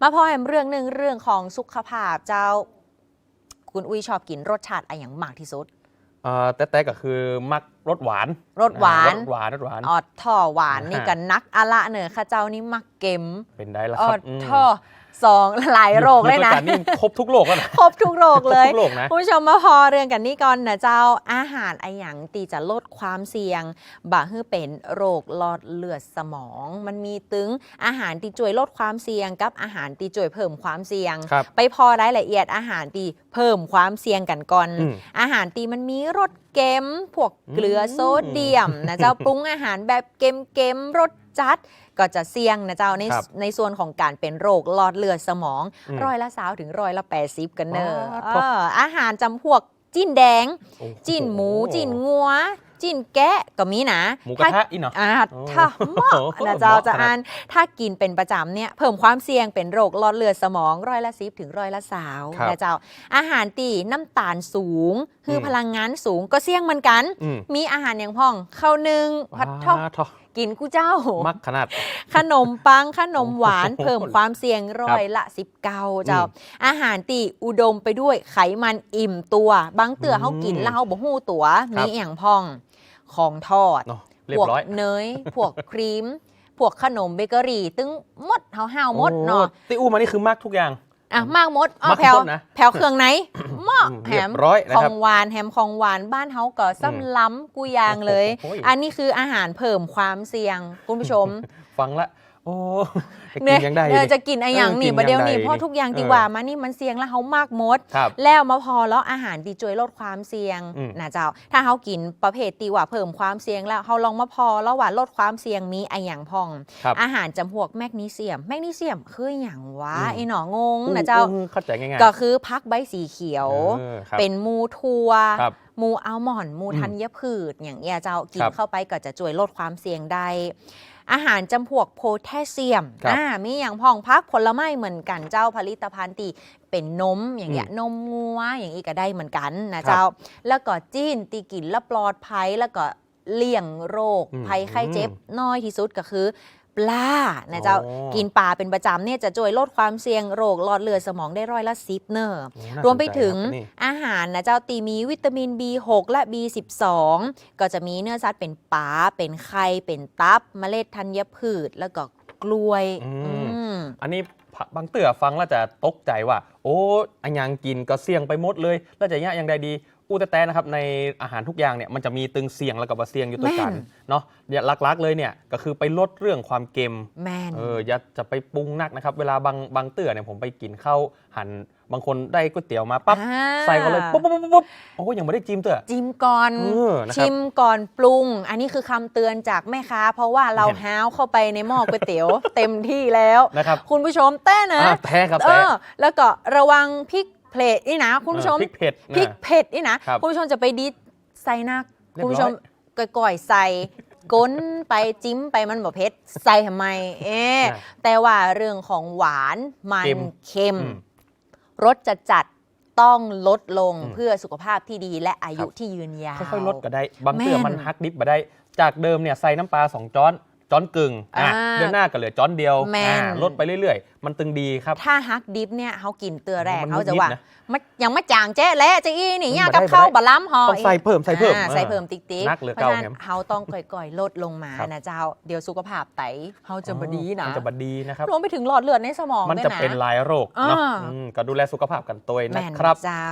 มาพอแหมเรื่องหนึ่งเรื่องของสุขภาพเจ้า คุณอุ้ยชอบกินรสชาติอะไรอย่างมากที่สุดเอ่อแต่แต่ก็คือมักรสหวานรสหวานอ่รสหวานรสหวานออดท่อหวานนี่อ่ากันนักอะละเนอะข้าเจ้านี่มักเก็มเป็นได้ละอคอรับดมท่อ สองหลายโรคเลยนะคือการนี่ครบทุกโรคแล้วนะครบทุกโรคเลยครบทุกโรคนะคุณผู้ชมมาพอเรื่องกันนี่ก่อนนะเจ้าอาหารไอหยังตีจะลดความเสี่ยงบะฮือเป็นโรคหลอดเลือดสมอง มันมีตึงอาหารตีจ่วยลดความเสี่ยง กับอาหารตีจ่วยเพิ่มความเสี่ยงครับไปพอรายละเอียดอาหารตีเพิ่มความเสี่ยงกันก่อนอืมอาหารตีมันมีรสเค็มพวกเกลือโซเดียมนะเจ้าปรุงอาหารแบบเค็มๆรส จัด ก็จะเสี่ยงนะเจ้าในครับ ในส่วนของการเป็นโรคหลอดเลือดสมองอืมร้อยละสาวถึงร้อยละแปดสิบกันเนอะว้าว เอออาหารจำพวกจิ้นแดง โอ้โจิ้นหมู จิ้นงัว จิ้นแกะก็มีนะหมูกระทะอีกเนาะ อ่าโอ้ถ้าเหมาะโอ้โหนะเจ้าเหมาะจะขนาด อ่านถ้ากินเป็นประจำเนี่ยเพิ่มความเสี่ยงเป็นโรคหลอดเลือดสมองร้อยละสิบถึงร้อยละสาวครับนะเจ้าอาหารตีน้ำตาลสูง คือมพลังงานสูงก็เสี่ยงเหมือนกัน อืมมีอาหารอย่างพ่องข้าวนึ่งผัดทอดว้าทอ กินกูเจ้า มักขนาด ขนมปังขนมหวานโอ้โหเพิ่มความเสี่ยงร้อยละสิบเก้าเจ้า อาหารตีอุดมไปด้วยไขมันอิ่มตัว บางเตืออืมเขากินแล้วเขาบ่หู้ตัวครัมีบอย่างพองของทอดเนาะเรียพวบกร้อยเนยพวกครีมพวกขนมเบเกอรี่ ตึงหมดเฮาห้าวๆหมดเนาะโอ้ติอู้มานี่คือมักทุกอย่าง อะมากหมดอ้อมากแผ่วหมดนะแผ่วเครื่องไหนหม้ออืมแหเรียมบร้อยนะขอครับงหวานแฮมของหวานบ้านเฮาก็อืมซ้ำล้ำกูยางเลยโอ้โหอันนี้คืออาหารเพิ่มความเสี่ยงคุณผู้ชม ฟังละ โอ้จะเนี่กิยนยังได้เออดิจะกินอะไรอย่างเออนี่กินประเดี๋ยวอย่างนี้ใดเพราะทุกอย่างเออดีกว่ามานี่มันเสี่ยงแล้วเขามากมดครับแล้วมาพอแล้วอาหารดีจวยลดความเสี่ยงอืมนะเจ้า ถ้าเขากินประเภทตีว่าเพิ่มความเสี่ยงแล้วเขาลองมาพอแล้วว่าลดความเสี่ยงมีไออย่างพองครับอาหารจำพวกแมกนีเซียม แมกนีเซียมคืออย่างวะอืมไอหนองงอู้นะเจ้าอู้เข้าใจง่ายๆก็คือพักใบสีเขียวออครับเป็นมูทัวครับมูอัลมอนด์มูอืมธัญพืช อย่างเงี้ยเจ้ากิคนรับเข้าไปก็จะช่วยลดความเสี่ยงได้ อาหารจำพวกโพแทสเซียมครับอ่ามีอย่างพองพักผลไม้เหมือนกันเจ้าผลิตภัณฑ์ตีเป็นนมอย่างเงี้ยนมงัวอย่างอีกก็ได้เหมือนกันนะเจ้า แล้วก็จีนตีกินแล้วปลอดภัยแล้วก็เลี่ยงโรคอืมภัยไข้เจ็บน้อยที่สุดก็คือ ปลานะเจ้าอ๋อ กินปลาเป็นประจำเนี่ยจะช่วยลดความเสี่ยงโรคหลอดเลือดสมองได้ร้อยละสิบเนอะโอ้น่ารวมไปสนใจถึงครับนี่อาหารนะเจ้าตีมีวิตามิน B6 และ B12 ก็จะมีเนื้อสัตว์เป็นปลาเป็นไข่เป็นตับเมล็ดธัญพืช แล้วก็กล้วยอืม อืม อันนี้พะบางเตื่อฟังแล้วจะตกใจว่า โอ้อันยังกินก็เสี่ยงไปหมดเลย แล้วจะยะอย่างใดดี อู้แต่แต่นะครับในอาหารทุกอย่างเนี่ยมันจะมีตึงเสี่ยงแล้วก็บ่เสี่ยงอยู่ตัวกันแม่นเนาะเนี่ยหลักๆเลยเนี่ยก็คือไปลดเรื่องความเค็มแมนเอออย่าจะไปปรุงนักนะครับเวลาบางบางเตื่อเนี่ยผมไปกินข้าวหั่นบางคนได้ก๋วยเตี๋ยวมาปั๊บอ่าใส่ก็เลยปุ๊บปุ๊บปุ๊บปุ๊บโอ้ยังไม่ได้จิ้มเตื่อจิ้มก่อนเออนะครับชิมก่อนปรุง อันนี้คือคำเตือนจากแม่ค้า เพราะว่าเราเห็นห้าวเข้าไปในหม้อก๋วยเตี๋ยวเต็มที่แล้วนะครับคุณผู้ชมเต้นะอ่าแท้ครับเอแท้อแล้วก็ระวังพริก เพลทนี่นะ คุณผู้ชมเออพริกเผ็ดพริกนะ เผ็ดนี่นะครับ คุณผู้ชมจะไปดิดใส่หนักเรียบร้อย คุณผู้ชมก่อยๆใส่ก้นไปจิ้มไปมันบ่เผ็ดใส่ทำไม เอ๊ะนะ แต่ว่าเรื่องของหวานมันเค็ม เค็ม อืม รสจะจัดต้องลดลงอืมเพื่อสุขภาพที่ดีและอายุที่ยืนยาว ค่อยๆลดก็ได้ บางเตื่อแม่น มันฮักดิบมาได้ จากเดิมเนี่ยใส่น้ำปลาสองจ้อน จ้อนกึ่งอะอ่าเดือนหน้าก็เหลือจ้อนเดียวแม่น อ่าลดไปเรื่อยๆ มันตึงดีครับ ถ้าฮักดิฟเนี่ยเขากินเตือแรกมันเขาจะว่านิดๆนะมันยังไม่จางแจ้และจะอีนี่อืมย่าบ่กับได้ข้าวบ่ได้บะล้ำหอต้องใส่เพิ่มใส่เพิ่มอ่าเออใส่เพิ่มติ๊กติ๊กนักเหลือเพราะฉะนั้นเก้าแฮมเขาต้องก่อยๆ ลดลงมาครับ นะเจ้า เดี๋ยวสุขภาพไตเขาจะบดีนะมันจะบดีนะครับ รวมไปถึงหลอดเลือดในสมองมันด้วยจะนะเป็นหลายโรคเนาะอ่า อืมก็ดูแลสุขภาพกันตัวเองแม่นะนครับ เจ้า